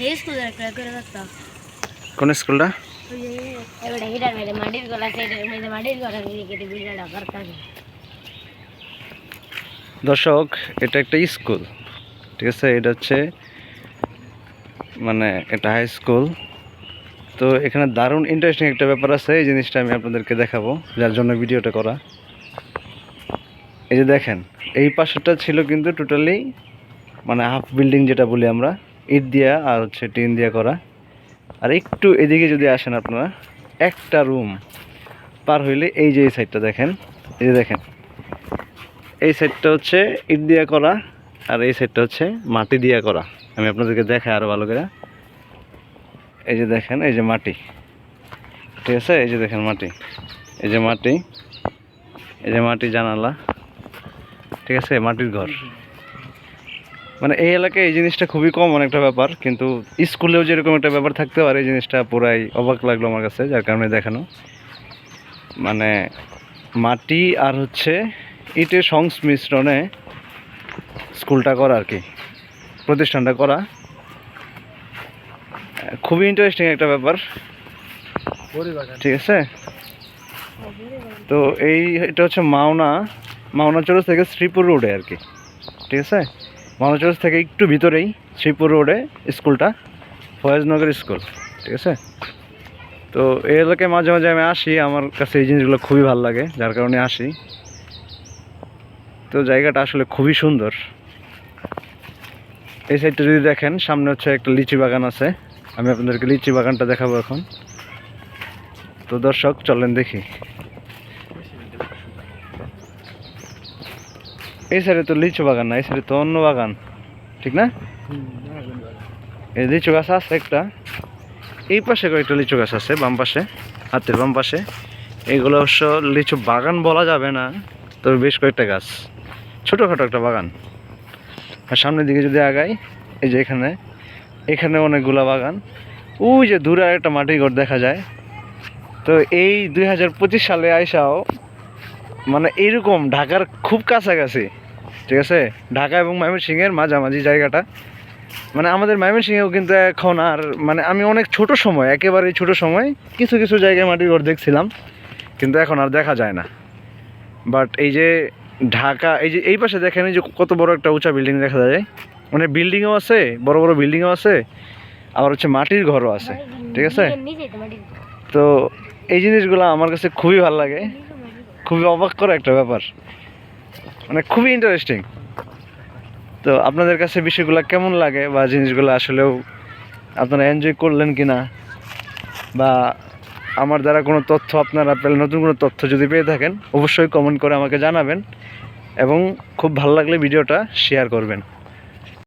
এই স্কুলে একটা করে রাখতাম কোন স্কুলটা এবারে হিটার মেরে মাটির গলা সাইডের মেরে মাটির গলা নিয়ে কেটে বিড়াটা করতাম দর্শক এটা একটা স্কুল ঠিক আছে এটা হচ্ছে মানে এটা হাই স্কুল তো এখানে দারুণ ইন্টারেস্টিং একটা ব্যাপার আছে এই জিনিসটা আমি আপনাদেরকে দেখাবো যার জন্য ভিডিওটা করা। এই যে দেখেন এই পাশেরটা ছিল কিন্তু টোটালি মানে হাফ বিল্ডিং যেটা বলি আমরা। ইট দিয়া আর হচ্ছে টিন দিয়া করা। আর একটু এদিকে যদি আসেন আপনারা, একটা রুম পার হইলে এই যে এই সাইডটা দেখেন, এই যে দেখেন। এই সাইডটা হচ্ছে ইট দিয়া করা আর এই সাইডটা হচ্ছে মাটি দিয়া করা। আমি আপনাদেরকে দেখাই আরও ভালো করে। এই যে দেখেন, এই যে মাটি। ঠিক আছে? এই যে দেখেন মাটি। এই যে মাটি। এই যে মাটি জানালা। ঠিক আছে? মাটির ঘর। মানে এই এলাকায় এই জিনিসটা খুবই কমন একটা ব্যাপার কিন্তু স্কুলেও যেরকম একটা ব্যাপার থাকতে পারে এই জিনিসটা পুরাই অবাক লাগল আমার কাছে যার কারণে দেখানো। মানে মাটি আর হচ্ছে ইটের সংমিশ্রণে স্কুলটা করা আর কি প্রতিষ্ঠানটা করা। খুবই ইন্টারেস্টিং একটা ব্যাপার। ঠিক আছে? তো এই এটা হচ্ছে মাওনা মাওনা চৌরাস থেকে শ্রীপুর রোডে আর কি। ঠিক আছে? মাওনা চৌরাস থেকে একটু ভিতরেই শ্রীপুর রোডে স্কুলটা, ফয়েজনগর স্কুল, ঠিক আছে? তো এই এলাকায় মাঝে মাঝে আমি আসি, আমার কাছে এই জিনিসগুলো খুবই ভালো লাগে, যার কারণে আসি। তো জায়গাটা আসলে খুবই সুন্দর। এই সাইডটা যদি দেখেন, সামনে হচ্ছে একটা লিচি বাগান আছে। আমি আপনাদেরকে লিচি বাগানটা দেখাবো এখন। তো দর্শক, চলেন দেখি। এই সাইডে তো লিচু বাগান না, এই সাইডে তো অন্য বাগান। ঠিক না? এই লিচু গাছ আছে একটা। এই পাশে কয়েকটা লিচু গাছ আছে, বাম পাশে, হাতের বাম পাশে। এইগুলো অবশ্য লিচু বাগান বলা যাবে না, তবে বেশ কয়েকটা গাছ। ছোটোখাটো একটা বাগান। আর সামনের দিকে যদি আগাই, এই যে এখানে এখানে অনেকগুলা বাগান। ওই যে দূরে একটা মাটির ঘর দেখা যায়। তো এই দুই হাজার পঁচিশ সালে আইসাও মানে এইরকম ঢাকার খুব কাছাকাছি। ঠিক আছে? ঢাকা এবং ময়মনসিংহের মাঝামাঝি জায়গাটা। মানে আমাদের ময়মনসিংহেও কিন্তু এখন আর মানে আমি অনেক ছোট সময় একেবারে ছোট সময়, কিছু কিছু জায়গায় মাটির ঘর দেখছিলাম, কিন্তু এখন আর দেখা যায় না। বাট এই যে ঢাকা, এই যে এই পাশে দেখেন যে কত বড় একটা উঁচা বিল্ডিং দেখা যায়। মানে বিল্ডিংও আছে, বড় বড় বিল্ডিংও আছে, আবার হচ্ছে মাটির ঘরও আছে, ঠিক আছে? তো এই জিনিসগুলো আমার কাছে খুবই ভালো লাগে। খুবই অবাক করা একটা ব্যাপার। মানে খুবই ইন্টারেস্টিং তো আপনাদের কাছে বিষয়গুলো কেমন লাগে বা জিনিসগুলো আসলেও আপনারা এনজয় করলেন কি না বা আমার দ্বারা কোনো তথ্য আপনারা পেলে নতুন কোনো তথ্য যদি পেয়ে থাকেন, অবশ্যই কমেন্ট করে আমাকে জানাবেন এবং খুব ভালো লাগলে ভিডিওটা শেয়ার করবেন।